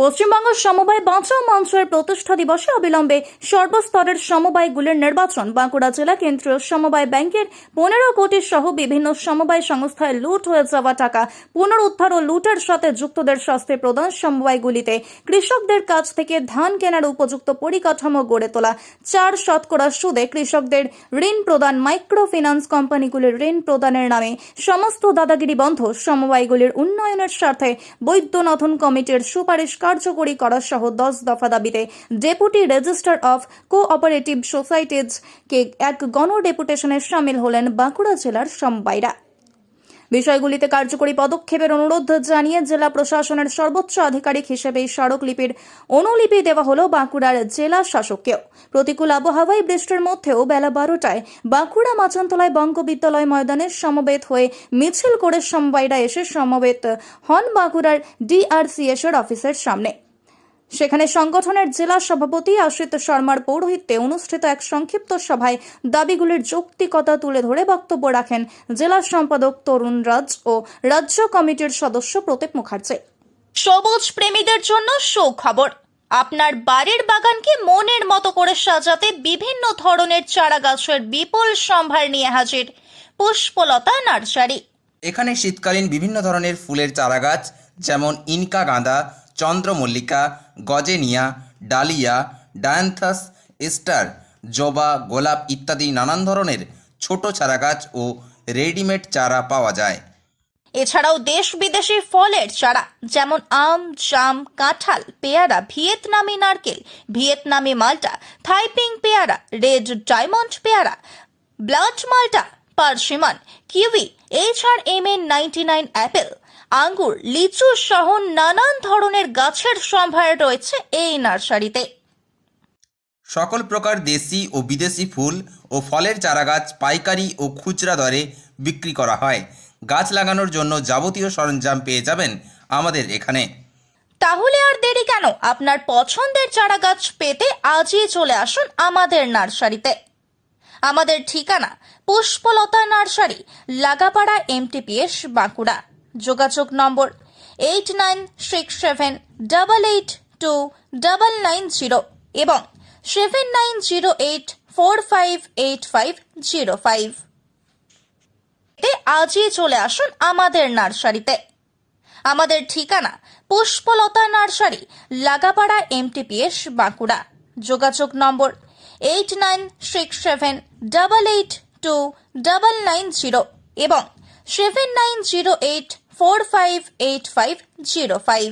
পশ্চিমবঙ্গ সমবায় বাঁচাও মঞ্চের প্রতিষ্ঠা দিবসে অবিলম্বে সর্বস্তরের সমবায়গুলির নির্বাচন। বাঁকুড়া জেলা কেন্দ্রীয় সমবায় ব্যাংকের পনেরো কোটি সহ বিভিন্ন সমবায় সংস্থায় লুট হয়ে যাওয়া টাকা পুনরুদ্ধার ও লুটের সাথে যুক্তদের শাস্তি প্রদান সমবায়গুলিতে। কৃষকদের কাছ থেকে ধান কেনার উপযুক্ত পরিকাঠামো গড়ে তোলা। চার শতকরা সুদে কৃষকদের ঋণ প্রদান। মাইক্রো ফিন্যান্স কোম্পানিগুলির ঋণ প্রদানের নামে সমস্ত দাদাগিরি বন্ধ। সমবায়গুলির উন্নয়নের স্বার্থে বৈদ্যনাথন কমিটির সুপারিশ কার্যকরী করা সহ দশ দফা দাবিতে deputy registrar of cooperative societies কে এক গণ ডেপুটেশনে সামিল হলেন বাঁকুড়া জেলার সমবায়রা বিষয়গুলিতে কার্যকরী পদক্ষেপের অনুরোধ জানিয়ে জেলা প্রশাসনের সর্বোচ্চ আধিকারিক হিসেবে স্মারকলিপির অনুলিপি দেওয়া হল বাঁকুড়ার জেলা শাসককেও। প্রতিকূল আবহাওয়ায় বৃষ্টির মধ্যেও বেলা বারোটায় বাঁকুড়া মাচানতলায় বঙ্গবিদ্যালয় ময়দানে সমবেত হয়ে মিছিল করে সমবায়রা এসে সমবেত হন বাঁকুড়ার ডিআরসিএস এর অফিসের সামনে। সেখানে সংগঠনের জেলা সভাপতি আশ্রিত শর্মার পৌরোহিত্যে অনুষ্ঠিত এক সংক্ষিপ্ত সভায় দাবিগুলির যৌক্তিকতা তুলে ধরে বক্তব্য রাখেন জেলা সম্পাদক তরুণ রাজ ও রাজ্য কমিটির সদস্য প্রতীপ মুখার্জি। সবুজ প্রেমীদের জন্য সুখবর। আপনার বাড়ির বাগানকে মনের মতো করে সাজাতে বিভিন্ন ধরনের চারা গাছের বিপুল সম্ভার নিয়ে হাজির পুষ্পলতা নার্সারি। এখানে শীতকালীন বিভিন্ন ধরনের ফুলের চারাগাছ যেমন ইনকা গাঁদা চন্দ্রমল্লিকা, গজেনিয়া, ডালিয়া, ডায়ান্থাস স্টার জবা, গোলাপ ইত্যাদি নানান ধরনের ছোট চারা গাছ ও রেডিমেড চারা পাওয়া যায়। এছাড়াও দেশ বিদেশি ফলের চারা, যেমন আম, জাম, কাঁঠাল, পেয়ারা, ভিয়েতনামি নারকেল, ভিয়েতনামি মাল্টা, থাইপিং পেয়ারা, রেড ডায়মন্ড পেয়ারা, blood Malta, persimmon, kiwi, H R M N ninety nine apple আঙ্গুর লিচু সহ নানান ধরনের গাছের সম্ভার রয়েছে এই নার্সারিতে। সকল প্রকার দেশি ও বিদেশি ফুল ও ফলের চারাগাছ পাইকারি ও খুচরা দরে বিক্রি করা হয়। গাছ লাগানোর জন্য যাবতীয় সরঞ্জাম পেয়ে যাবেন আমাদের এখানে। তাহলে আর দেরি কেন? আপনার পছন্দের চারা গাছ পেতে আজই চলে আসুন আমাদের নার্সারিতে। আমাদের ঠিকানা পুষ্পলতা নার্সারি লাগাপাড়া এমটিপিএস বাঁকুড়া। যোগাযোগ number eight nine six seven double eight two double nine zero এবং seven nine zero eight four five eight five zero five আজই চলে আসুন আমাদের নার্সারিতে। আমাদের ঠিকানা পুষ্পলতা নার্সারি, লাগাপাড়া এমটিপিএস বাঁকুড়া। যোগাযোগ number eight nine six seven double eight two double nine zero এবং seven nine zero eight four five eight five zero five